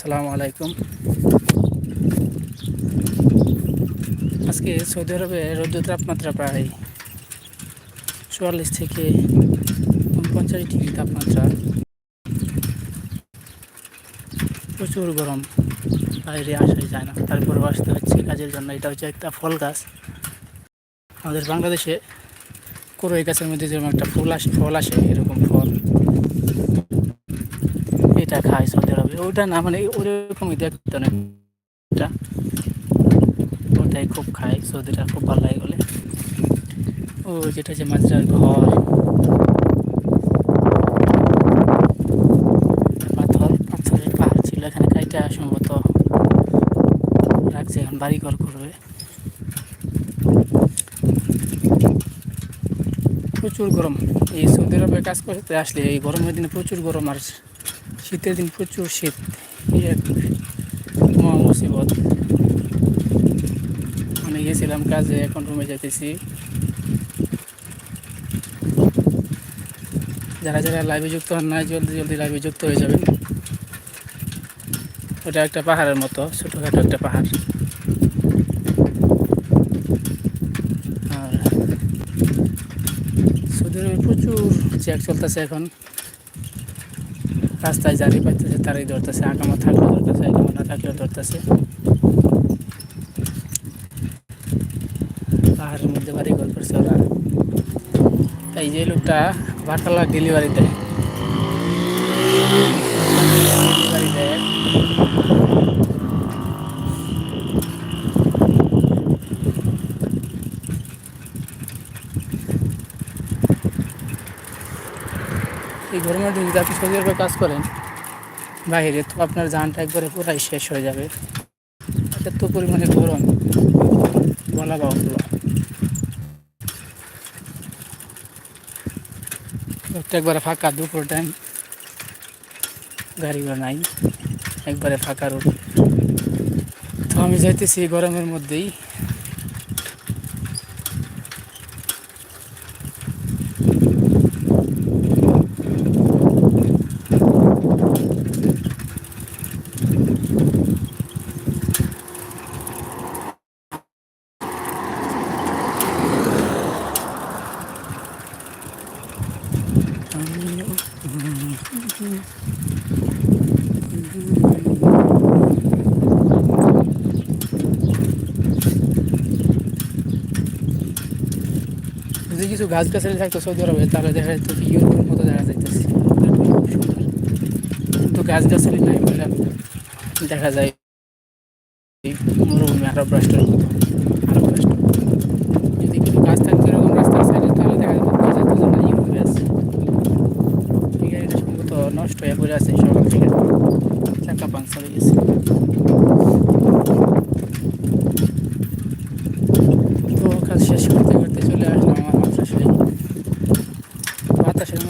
আসসালামু আলাইকুম। আজকে সৌদি আরবে রৌদ্র তাপমাত্রা প্রায় চুয়াল্লিশ থেকে উনপঞ্চাশ ডিগ্রি তাপমাত্রা। প্রচুর গরম। বাইরে আসাই যায় না। তারপরেও আসতে হচ্ছে। কাজের জন্য এটা হচ্ছে একটা ফল গাছ। আমাদের বাংলাদেশে কোরই গাছের মধ্যে যেরকম একটা ফুল আসে, ফল আসে, এরকম ফল। খায় সৌদি আরবে ওটা না মানে ওরকমই দেখতে না এটা ওটাই খুব খায়, সৌদিটা খুব ভালো লাগে বলে। ও, যেটা হচ্ছে মাজরার ঘর। পাথর পাহাড় ছিল এখানে কাইটা সম্ভবত রাখছে এখন বাড়ি ঘর করবে। প্রচুর গরম। এই সৌদি আরবে কাজ করতে আসলে এই গরমের দিনে প্রচুর গরম আর শীতের দিন প্রচুর শীত। এই এক মহা মুসিবত আমি গেছিলাম কাজে, এখন রুমে যেতেছি যারা যারা লাইভে যুক্ত হন না, জলদি জলদি লাইভে যুক্ত হয়ে যাবেন। ওটা একটা পাহাড়ের মতো, ছোটোখাটো একটা পাহাড়। আর সৌদি প্রচুর চেক চলতেছে এখন। রাস্তায় জারি পাইতেছে তারাই ধরতেছে, আগামা থাকলে ধরতেছে, আগামা না থাকলেও ধরতেছে। পাহাড়ের মধ্যে বাড়ি ঘর ওরা। এই যে লোকটা ভাটালা ডেলিভারি দেয়। ডেলিভারি দেয়। এই দিন যদি আপনি সৌদি আরবে কাজ করেন বাইরে তো আপনার জানটা একবারে পুরাই শেষ হয়ে যাবে। এত পরিমাণে গরম বলা একটা একবারে ফাঁকা, দুপুর টাইম গাড়িগুলো নাই, একবারে ফাঁকা রোড তো আমি যাইতেছি গরমের মধ্যেই। কিছু গাছ গাছালি থাকতো, সৌদি আরবে। তাহলে দেখা যেত ইউরোপের মতো দেখা যাইতেছে। কিন্তু গাছ গাছালি নাই বলে দেখা যায়। মরুভূমি আরব রাষ্ট্রের মতো আরব রাষ্ট্র যদি কিছু গাছ থাকতো এরকম রাস্তার সাইডে তাহলে দেখা যেত বোঝা যেত যে না ইউরোপে আছে এই গাড়িটা সম্ভবত নষ্ট হয়ে পড়ে আছে সকাল থেকে চাকা পাংচার হয়ে গেছে তো কাজ শেষ করতে করতে চলে আসলাম আমার মাদ্রাসায় বাতাসের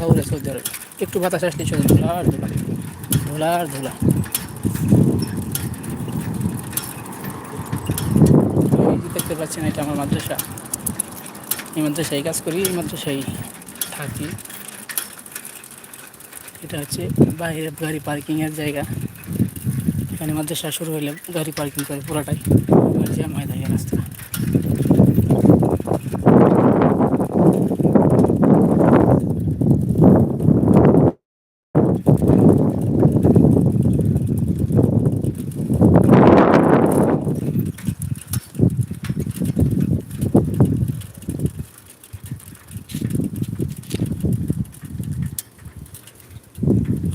ধুলা উড়ে সৌদি একটু বাতাস আসলে চলে ধুলা আর ধুলা। ধুলা। আর ধুলা দেখতে পাচ্ছেন, এটা আমার মাদ্রাসা। এই মাদ্রাসায় কাজ করি, এই মাদ্রাসায় থাকি। এটা হচ্ছে বাইরে গাড়ি পার্কিংয়ের জায়গা। এখানে মাদ্রাসা শুরু হলে গাড়ি পার্কিং করে পুরোটাই। জ্যাম হয়ে থাকে রাস্তা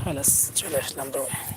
খালাস চলে আসলাম রুমে